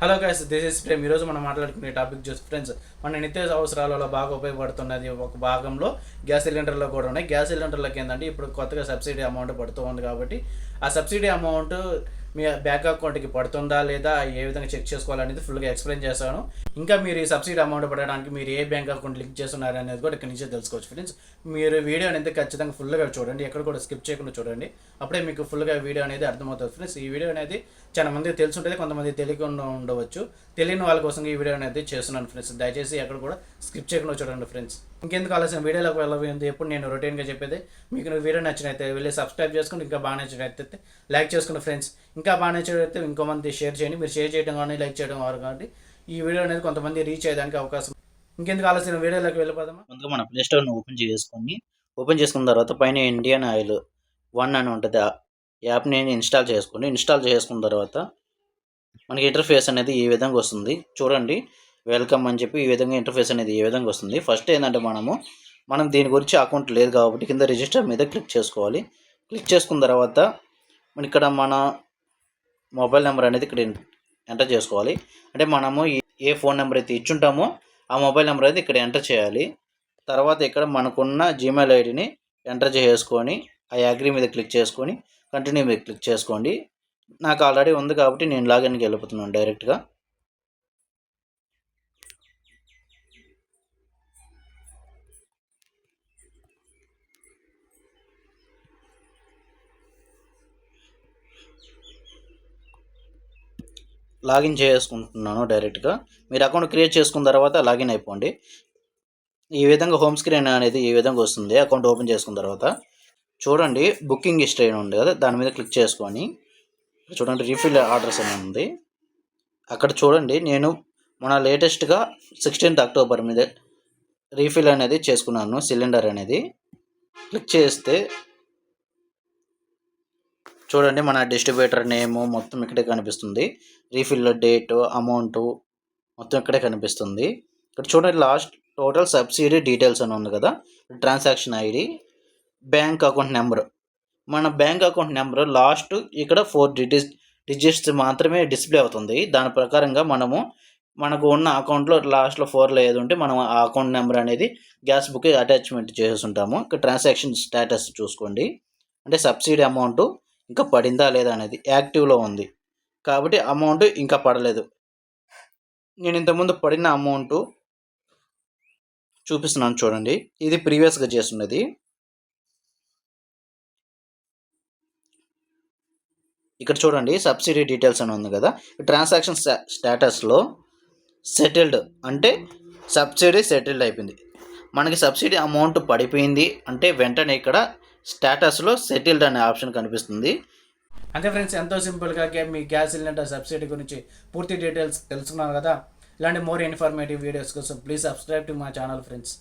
Hello guys this is Prem ఈరోజు మనం మాట్లాడుకునే టాపిక్ చూసి ఫ్రెండ్స్ మన నిత్య అవసరాలలో బాగా ఉపయోగపడుతున్నది ఒక భాగంలో గ్యాస్ సిలిండర్లో కూడా ఉన్నాయి. గ్యాస్ సిలిండర్లకు ఏంటంటే ఇప్పుడు కొత్తగా సబ్సిడీ అమౌంట్ పడుతూ ఉంది కాబట్టి ఆ సబ్సిడీ అమౌంట్ మీ బ్యాంక్ అకౌంట్కి పడుతుందా లేదా ఏ విధంగా చెక్ చేసుకోవాలనేది ఫుల్గా ఎక్స్ప్లెయిన్ చేస్తాను. ఇంకా మీరు ఈ సబ్సిడీ అమౌంట్ పడడానికి మీరు ఏ బ్యాంక్ అకౌంట్ లింక్ చేస్తున్నారు అనేది కూడా ఇక్కడ నుంచే తెలుసుకోవచ్చు ఫ్రెండ్స్ మీరు వీడియో అనేది ఖచ్చితంగా ఫుల్గా చూడండి ఎక్కడ కూడా స్కిప్ చేయకుండా చూడండి. అప్పుడే మీకు ఫుల్గా వీడియో అనేది అర్థమవుతుంది ఫ్రెండ్స్ ఈ వీడియో అనేది చాలా మంది తెలుసుంటుంది కొంతమంది తెలియకుండా ఉండవచ్చు. తెలియని వాళ్ళ కోసం ఈ వీడియో అనేది చేస్తున్నాను ఫ్రెండ్స్ దయచేసి ఎక్కడ కూడా స్కిప్ చేయకుండా చూడండి ఫ్రెండ్స్ ఇంకెందుకు ఆలస్యం? వీడియోలోకి వెళ్ళబోయింది ఎప్పుడు నేను రొటీన్గా చెప్పేది? మీకు వీడియో నచ్చినైతే వెళ్ళి సబ్స్క్రైబ్ చేసుకుని ఇంకా బాగా నచ్చినట్లయితే లైక్ చేసుకుని ఫ్రెండ్స్ ఇంకా బాగా నచ్చినట్లయితే ఇంకో మంది షేర్ చేయండి. మీరు షేర్ చేయడం కానీ లైక్ చేయడం వారు కాబట్టి ఈ వీడియో అనేది కొంతమంది రీచ్ అయ్యడానికి అవకాశం ఇంకెందుకు ఆలోచన వీడియోలోకి వెళ్ళిపోదామా? ముందుగా మన ప్లే స్టోర్ని ఓపెన్ చేసుకొని ఓపెన్ చేసుకున్న తర్వాత పైన ఇండియన్ ఆయిల్ వన్ అని ఉంటుంది. ఆ యాప్ని ఇన్స్టాల్ చేసుకోండి ఇన్స్టాల్ చేసుకున్న తర్వాత మనకి ఇంటర్ఫేస్ అనేది ఈ విధంగా వస్తుంది. చూడండి వెల్కమ్ అని చెప్పి ఈ విధంగా ఇంటర్ఫేస్ అనేది ఈ విధంగా వస్తుంది. ఫస్ట్ ఏంటంటే మనము మనం దీని గురించి అకౌంట్ లేదు కాబట్టి కింద రిజిస్టర్ మీద క్లిక్ చేసుకోవాలి. క్లిక్ చేసుకున్న తర్వాత ఇక్కడ మన మొబైల్ నెంబర్ అనేది ఇక్కడ ఎంటర్ చేసుకోవాలి. అంటే మనము ఏ- ఫోన్ నెంబర్ అయితే ఇచ్చుంటామో ఆ మొబైల్ నెంబర్ అయితే ఇక్కడ ఎంటర్ చేయాలి. తర్వాత ఇక్కడ మనకున్న జీమెయిల్ ఐడిని ఎంటర్ చేసుకొని ఆ అగ్రి మీద క్లిక్ చేసుకొని కంటిన్యూ మీద క్లిక్ చేసుకోండి. నాకు ఆల్రెడీ ఉంది కాబట్టి నేను లాగిన్కి వెళ్ళిపోతున్నాను డైరెక్ట్గా లాగిన్ చేసుకుంటున్నాను డైరెక్ట్గా. మీరు అకౌంట్ క్రియేట్ చేసుకున్న తర్వాత లాగిన్ అయిపోండి. ఈ విధంగా హోమ్ స్క్రీన్ అనేది ఈ విధంగా వస్తుంది. అకౌంట్ ఓపెన్ చేసుకున్న తర్వాత చూడండి బుకింగ్ హిస్టరీ అని ఉంది కదా దాని మీద క్లిక్ చేసుకొని చూడండి రీఫిల్ ఆర్డర్స్ అని ఉంది. అక్కడ చూడండి నేను మన లేటెస్ట్గా సిక్స్టీన్త్ అక్టోబర్ మీద రీఫిల్ అనేది చేసుకున్నాను సిలిండర్ అనేది. క్లిక్ చేస్తే చూడండి మన డిస్ట్రిబ్యూటర్ నేము మొత్తం ఇక్కడే కనిపిస్తుంది. రీఫిల్ డేట్ అమౌంట్ మొత్తం ఇక్కడే కనిపిస్తుంది. ఇక్కడ చూడండి లాస్ట్ టోటల్ సబ్సిడీ డీటెయిల్స్ అని ఉంది కదా. Transaction ID bank account number. మన బ్యాంక్ అకౌంట్ నెంబర్ లాస్ట్ ఇక్కడ ఫోర్ డిజిట్స్ డిజిట్స్ మాత్రమే డిస్ప్లే అవుతుంది. దాని ప్రకారంగా మనము మనకు ఉన్న అకౌంట్లో లాస్ట్లో ఫోర్లో ఏది ఉంటే మనం ఆ అకౌంట్ నెంబర్ అనేది గ్యాస్ బుక్ అటాచ్మెంట్ చేస్తుంటాము ఇక్కడ ట్రాన్సాక్షన్ స్టేటస్ చూసుకోండి. అంటే సబ్సిడీ అమౌంట్ ఇంకా పడిందా లేదా అనేది యాక్టివ్లో ఉంది. కాబట్టి అమౌంట్ ఇంకా పడలేదు. నేను ఇంతకుముందు పడిన అమౌంట్ చూపిస్తున్నాను చూడండి. ఇది ప్రీవియస్గా చేస్తున్నది. ఇక్కడ చూడండి సబ్సిడీ డీటెయిల్స్ అని ఉంది కదా. ట్రాన్సాక్షన్ స్టేటస్లో సెటిల్డ్ అంటే సబ్సిడీ సెటిల్డ్ అయిపోయింది. మనకి సబ్సిడీ అమౌంట్ పడిపోయింది అంటే వెంటనే ఇక్కడ స్టేటస్లో సెటిల్డ్ అనే ఆప్షన్ కనిపిస్తుంది. అంతే ఫ్రెండ్స్ ఎంతో సింపుల్గా మీ గ్యాస్ సిలిండర్ సబ్సిడీ గురించి పూర్తి డీటెయిల్స్ తెలుసుకున్నారు కదా. ఇలాంటి మోర్ ఇన్ఫర్మేటివ్ వీడియోస్ కోసం ప్లీజ్ సబ్స్క్రైబ్ టు మా ఛానల్ ఫ్రెండ్స్.